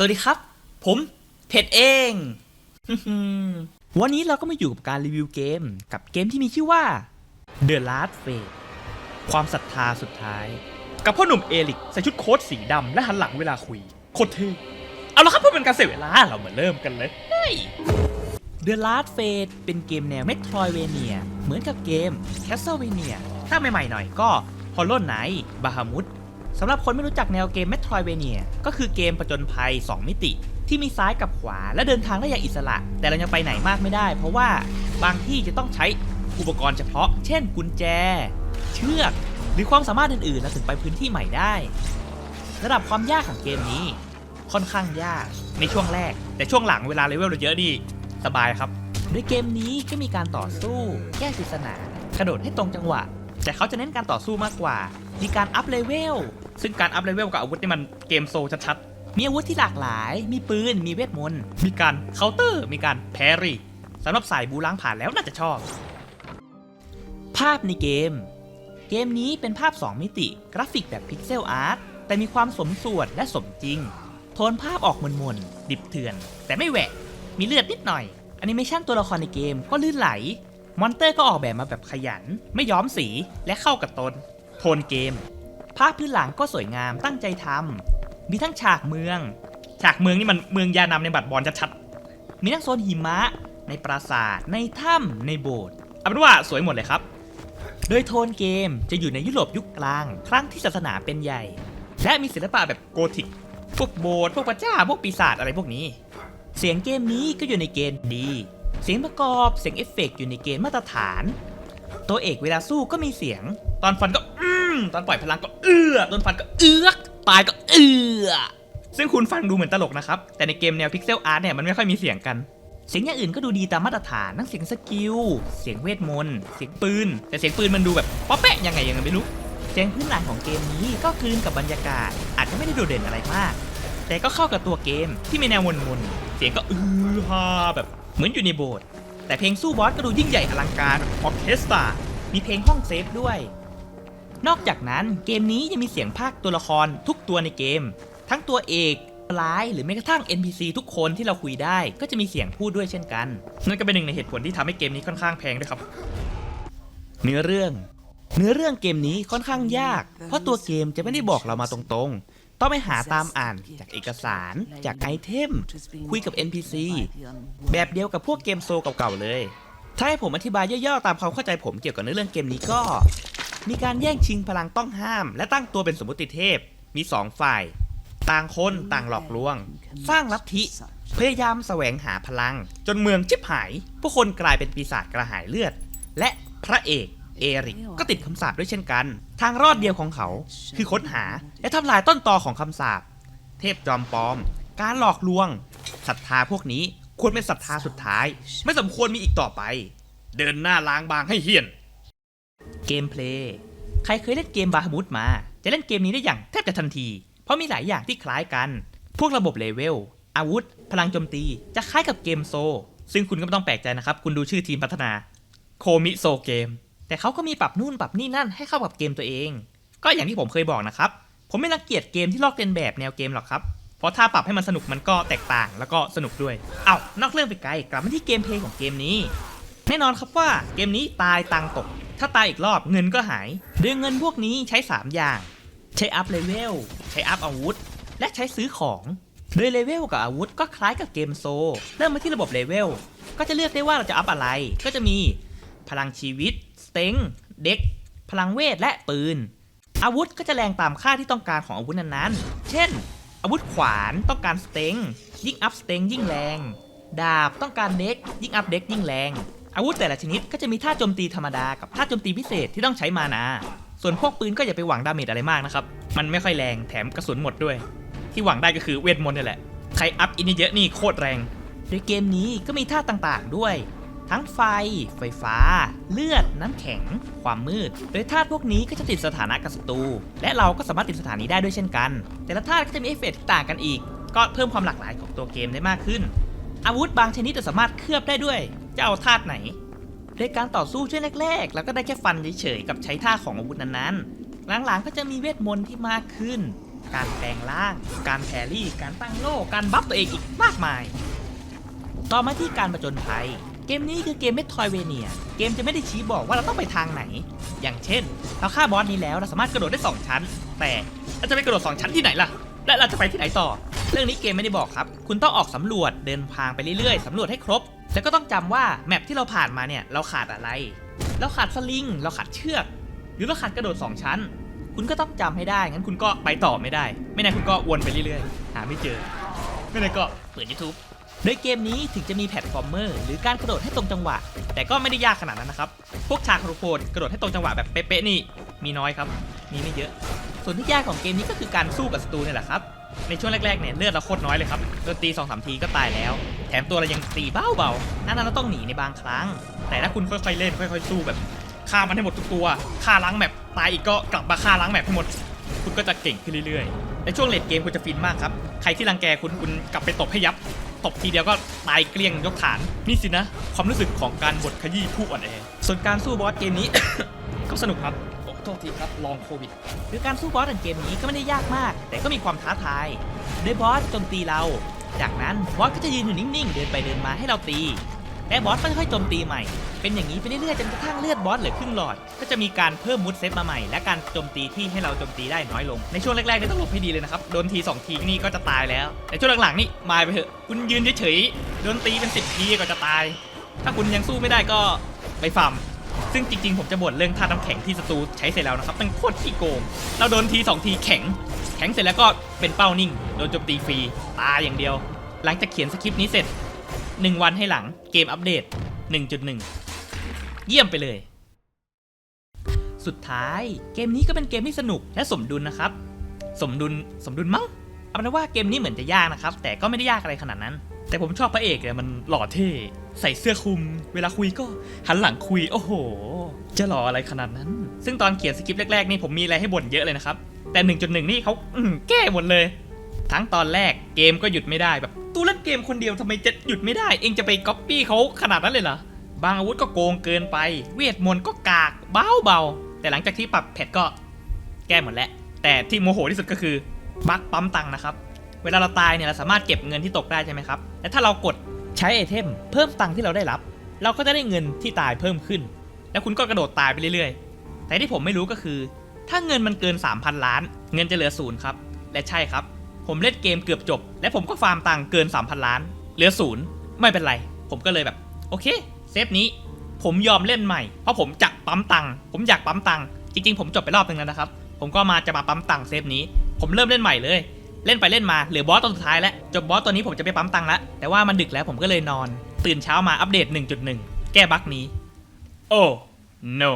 สวัสดีครับ ผมเพชรเอง วันนี้เราก็มาอยู่กับการรีวิวเกม กับเกมที่มีชื่อว่า The Last Fate ความศรัทธาสุดท้าย กับพ่อหนุ่มเอลิกใส่ชุดโค้ทสีดำและหันหลังเวลาคุย โคตรเท่เอาละครับเพื่อเป็นการเสียเวลาเรามาเริ่มกันเลย The Last Fate เป็นเกมแนว Metroidvania เหมือนกับเกม Castlevania ถ้าใหม่ๆหน่อยก็ Hollow Knight Bahamut สำหรับคนไม่รู้จักแนวเกม Metroidvania ก็คือเกมประจนภัย 2 มิติ ที่มีซ้ายกับขวาและเดินทางได้อย่างอิสระ แต่เรายังไปไหนมากไม่ได้ เพราะว่าบางที่จะต้องใช้อุปกรณ์เฉพาะ เช่น กุญแจ เชือก หรือความสามารถอื่นๆเราถึงไปพื้นที่ใหม่ได้ ระดับความยากของเกมนี้ ค่อนข้างยากในช่วงแรก แต่ช่วงหลังเวลาเลเวลเราเยอะดีสบายครับโดยเกมนี้ก็มีการต่อสู้แก้ปริศนากระโดดให้ตรงจังหวะ แต่เขาจะเน้นการต่อสู้มากกว่า มีการอัพเลเวล ซึ่งการอัพเลเวลกับอาวุธนี่มันเกมโซชัดๆ มีอาวุธที่หลากหลาย มีปืน มีเวทมนต์ มีการเคาน์เตอร์ มีการแพรี่สำหรับสายบูล้างผ่านแล้วน่าจะชอบ ภาพในเกม เกมนี้เป็นภาพ 2 มิติ กราฟิกแบบพิกเซลอาร์ต แต่มีความสมส่วนและสมจริง โทนภาพออกมนๆดิบเถื่อน แต่ไม่แหวะมีเลือดนิดหน่อยแอนิเมชันตัวละครในเกมก็ลื่นไหล มอนเตอร์ก็ออกแบบมาแบบขยัน ไม่ย้อมสี และเข้ากับตน โทนเกม ภาพพื้นหลังก็สวยงามตั้งใจทำมีทั้งฉากเมือง ฉากเมืองนี่มันเมืองยานำในบัตรบอลชัดๆมีทั้งโซนหิมะ ในปราสาทในถ้ำในโบสถ์เอาเป็นว่าสวยหมดเลยครับ โดยโทนเกมจะอยู่ในยุโรปยุคกลาง ครั้งที่ศาสนาเป็นใหญ่ และมีศิลปะแบบโกธิกพวกโบสถ์พวกพระเจ้าพวกปีศาจอะไรพวกนี้ เสียงเกมนี้ก็อยู่ในเกณฑ์ดี เสียงประกอบเสียงเอฟเฟกต์อยู่ในเกณฑ์มาตรฐาน ตัวเอกเวลาสู้ก็มีเสียง ตอนฟันก็อื ตอนปล่อยพลังก็เอื้อตอนฟันก็เอื้อกตายก็เอื้อซึ่งคุณฟังดูเหมือนตลกนะครับ แต่ในเกมแนวพิกเซลอาร์ตเนี่ยมันไม่ค่อยมีเสียงกัน เสียงอย่างอื่นก็ดูดีตามมาตรฐานทั้งเสียงสกิล เสียงเวทมนต์ เสียงปืน แต่เสียงปืนมันดูแบบป๊อปแปะยังไงยังไงไม่รู้ เสียงพื้นหลังของเกมนี้ก็คลืนกับบรรยากาศ อาจจะไม่ได้โดดเด่นอะไรมาก แต่ก็เข้ากับตัวเกมที่มีแนวมนๆ เสียงก็อือฮาแบบเหมือนอยู่ในโบสถ์ แต่เพลงสู้บอสก็ดูยิ่งใหญ่อลังการออเคสตรา มีเพลงห้องเซฟด้วย นอกจากนั้นเกมนี้ยังมีเสียงภาคตัวละครทุกตัวในเกม ทั้งตัวเอกร้ายหรือแม้กระทั่ง NPC ทุกคนที่เราคุยได้ก็จะมีเสียงพูดด้วยเช่นกัน นั่นก็เป็นหนึ่งในเหตุผลที่ทำให้เกมนี้ค่อนข้างแพงด้วยครับ เนื้อเรื่อง เนื้อเรื่องเกมนี้ค่อนข้างยาก เพราะตัวเกมจะไม่ได้บอกเรามาตรงๆ ต้องไปหาตามอ่านจากเอกสาร จากไอเทม คุยกับ NPC แบบเดียวกับพวกเกมโซเก่าๆเลย ถ้าให้ผมอธิบายย่อๆตามความเข้าใจผมเกี่ยวกับเนื้อเรื่องเกมนี้ก็ มีการแย่งชิงพลังต้องห้าม และตั้งตัวเป็นสมมติเทพ มีสองฝ่าย ต่างคนต่างหลอกลวง สร้างลัทธิพยายามแสวงหาพลัง จนเมืองชิบหาย ผู้คนกลายเป็นปีศาจกระหายเลือด และพระเอกเอริกก็ติดคำสาปด้วยเช่นกัน ทางรอดเดียวของเขา คือค้นหาและทำลายต้นตอของคำสาปเทพจอมปลอม การหลอกลวงศรัทธาพวกนี้ควรเป็นศรัทธาสุดท้าย ไม่สมควรมีอีกต่อไป เดินหน้าล้างบางให้เฮี้ยน เกมเพลย์ ใครเคยเล่นเกมบาฮมุดมา จะเล่นเกมนี้ได้อย่างแทบจะทันที เพราะมีหลายอย่างที่คล้ายกัน พวกระบบเลเวล อาวุธ พลังโจมตี จะคล้ายกับเกมโซ ซึ่งคุณก็ไม่ต้องแปลกใจนะครับ คุณดูชื่อทีมพัฒนา โคมิโซเกม แต่เขาก็มีปรับนู่นปรับนี่นั่นให้เข้ากับเกมตัวเอง ก็อย่างที่ผมเคยบอกนะครับ ผมไม่รังเกียจเกมที่ลอกเลียนแบบแนวเกมหรอกครับ เพราะถ้าปรับให้มันสนุกมันก็แตกต่างแล้วก็สนุกด้วย เอา้านอกเรื่องไปไกล กลับมาที่เกมเพลย์ของเกมนี้ แน่นอนครับว่าเกมนี้ตายตังค์ตก ถ้าตายอีกรอบเงินก็หายโดยเงินพวกนี้ใช้ 3 อย่าง ใช้อัพเลเวล ใช้อัพอาวุธ และใช้ซื้อของโดยเลเวลกับอาวุธก็คล้ายกับเกมโซ เริ่มมาที่ระบบเลเวล ก็จะเลือกได้ว่าเราจะอัพอะไร ก็จะมีพลังชีวิต สเต็ง เด็ก พลังเวท และปืน อาวุธก็จะแรงตามค่าที่ต้องการของอาวุธนั้นๆ เช่น อาวุธขวานต้องการสเต็ง ยิ่งอัพสเต็งยิ่งแรง ดาบต้องการเด็ก ยิ่งอัพเด็กยิ่งแรง อาวุธแต่ละชนิดก็จะมีท่าโจมตีธรรมดากับท่าโจมตีพิเศษที่ต้องใช้มานา ส่วนพวกปืนก็อย่าไปหวังดาเมจอะไรมากนะครับ มันไม่ค่อยแรงแถมกระสุนหมดด้วย ที่หวังได้ก็คือเวทมนต์นี่แหละ ใครอัพอินเยอะนี่โคตรแรง โดยเกมนี้ก็มีท่าต่างๆด้วย ทั้งไฟ ไฟฟ้า เลือด น้ำแข็ง ความมืด โดยธาตุพวกนี้ก็จะติดสถานะกับศัตรู และเราก็สามารถติดสถานีได้ด้วยเช่นกัน แต่ละธาตุก็จะมีเอฟเฟกต์ที่ต่างกันอีก ก็เพิ่มความหลากหลายของตัวเกมได้มากขึ้น อาวุธบางชนิดจะสามารถเคลือบได้ด้วย จะเอาธาตุไหนโดยการต่อสู้ช่วงแรกๆแล้วก็ได้แค่ฟันเฉยๆกับใช้ท่าของอาวุธนั้นๆ หลังๆก็จะมีเวทมนต์ที่มากขึ้น การแปลงร่าง การแพรี่ การตั้งโล่ การบัฟตัวเองอีกมากมาย ต่อมาที่การประจนภัย เกมนี้คือเกมเมทรอยเวเนีย เกมจะไม่ได้ชี้บอกว่าเราต้องไปทางไหน อย่างเช่น เราฆ่าบอสนี้แล้วเราสามารถกระโดดได้2ชั้น แต่เราจะไปกระโดด2ชั้นที่ไหนล่ะ และเราจะไปที่ไหนต่อ เรื่องนี้เกมไม่ได้บอกครับ คุณต้องออกสำรวจเดินทางไปเรื่อยๆสำรวจให้ครบ แล้วก็ต้องจำว่าแมปที่เราผ่านมาเนี่ยเราขาดอะไร เราขาดสลิง เราขาดเชือก หรือเราขาดกระโดด 2 ชั้น คุณก็ต้องจำให้ได้ งั้นคุณก็ไปต่อไม่ได้ ไม่นั้นคุณก็วนไปเรื่อยๆ หาไม่เจอ ไม่นั้นก็เปิด YouTube โดยเกมนี้ถึงจะมีแพลตฟอร์มเมอร์หรือการกระโดดให้ตรงจังหวะ แต่ก็ไม่ได้ยากขนาดนั้นนะครับ พวกชาคารุโคนกระโดดให้ตรงจังหวะแบบเป๊ะๆนี่ มีน้อยครับ มีไม่เยอะ ส่วนที่ยากของเกมนี้ก็คือการสู้กับศัตรูเนี่ยแหละครับ ในช่วงแรกๆเนี่ยเลือดเราโคตรน้อยเลยครับโดนตี2องสามทีก็ตายแล้ว แถมตัวเรายังตีเบาๆนั่นเราต้องหนีในบางครั้ง แต่ถ้าคุณค่อยๆเล่นค่อยๆสู้แบบฆ่ามันให้หมดทุกตัวฆ่าล้างแมปตายอีกก็กลับมาฆ่าล้างแมปให้หมด คุณก็จะเก่งขึ้นเรื่อยๆในช่วงเลดเกมคุณจะฟินมากครับใครที่รังแกคุณคุณกลับไปตบให้ยับตบทีเดียวก็ตายเกลี้ยงยกฐานนี่สินะ ความรู้สึกของการบดขยี้ผู้อ่อนแอส่วนการสู้บอสเกมนี้ ก็สนุกครับ ทษทีครับลองโควิดหรือการสู้บอสในเกมนี้ก็ไม่ได้ยากมาก แต่ก็มีความท้าทายโดยบอสโจมตีเรา จากนั้นบอสก็จะยืนอยู่นิ่งๆ เดินไปเดินมาให้เราตีและบอสก็ค่อยๆโจมตีใหม่ เป็นอย่างนี้ไปเรื่อยๆจนกระทั่งเลือดบอสเหลือครึ่งหลอด ก็จะมีการเพิ่มมุดเซตมาใหม่ และการโจมตีที่ให้เราโจมตีได้น้อยลง ในช่วงแรกๆนี่ต้องหลบให้ดีเลยนะครับ โดนทีสองทีนี่ก็จะตายแล้ว แต่ช่วงหลังๆนี่มาไปเถอะ คุณยืนเฉยๆ โดนตีเป็นสิบทีก็จะตาย ถ้าคุณยังสู้ไม่ได้ก็ไปฟาร์ม ซึ่งจริงๆ ผมจะบ่นเรื่องธาตุน้ำแข็งที่ศัตรูใช้เสร็จแล้วนะครับมันโคตรขี้โกง เราโดนทีสองทีแข็ง แข็งเสร็จแล้วก็เป็นเป้านิ่ง โดนโจมตีฟรี ตายอย่างเดียว หลังจากเขียนสคริปต์นี้เสร็จ 1 วันให้หลังเกมอัปเดต 1.1 เยี่ยมไปเลย สุดท้ายเกมนี้ก็เป็นเกมที่สนุกและสมดุลนะครับ สมดุลสมดุลมั้งเอาเป็นว่าเกมนี้เหมือนจะยากนะครับ แต่ก็ไม่ได้ยากอะไรขนาดนั้น แต่ผมชอบพระเอกเนี่ยมันหล่อเท่ใส่เสื้อคลุม เวลาคุยก็หันหลังคุย โอ้โห จะหล่ออะไรขนาดนั้น ซึ่งตอนเขียนสคริปต์แรกๆนี่ผมมีอะไรให้บ่นเยอะเลยนะครับ แต่ 1.1 นี่เขาอื้อหือแก้หมดเลย ทั้งตอนแรกเกมก็หยุดไม่ได้แบบตู้เล่นเกมคนเดียวทำไมจะหยุดไม่ได้ เองจะไปก๊อปปี้เขาขนาดนั้นเลยเหรอบางอาวุธก็โกงเกินไป เวทมนต์ก็กากเบาเบาๆแต่หลังจากที่ปรับแพทก็แก้หมดแล้วแต่ที่โมโหที่สุดก็คือบั๊กปั๊มตังค์นะครับ เวลาเราตายเนี่ยเราสามารถเก็บเงินที่ตกได้ใช่ไหมครับ และถ้าเรากดใช้ไอเทมเพิ่มตังค์ที่เราได้รับ เราก็จะได้เงินที่ตายเพิ่มขึ้น แล้วคุณก็กระโดดตายไปเรื่อยๆ แต่ที่ผมไม่รู้ก็คือ ถ้าเงินมันเกิน 3,000 ล้าน เงินจะเหลือศูนย์ครับ และใช่ครับ ผมเล่นเกมเกือบจบ และผมก็ฟาร์มตังค์เกิน 3,000 ล้าน เหลือศูนย์ไม่เป็นไร ผมก็เลยแบบ โอเค เซฟนี้ ผมยอมเล่นใหม่ เพราะผมจะปั๊มตังค์ ผมอยากปั๊มตังค์ จริงๆ ผมจบไปรอบนึงแล้วนะครับ ผมก็มาจะมาปั๊มตังค์เซฟนี้ ผมเริ่มเล่นใหม่เลย เล่นไปเล่นมาเหลือบอสตัวสุดท้ายแล้วจบบอสตัวนี้ผมจะไปปั๊มตังค์ละแต่ว่ามันดึกแล้วผมก็เลยนอน ตื่นเช้ามาอัปเดต 1.1 แก้บั๊กนี้ โอ้ no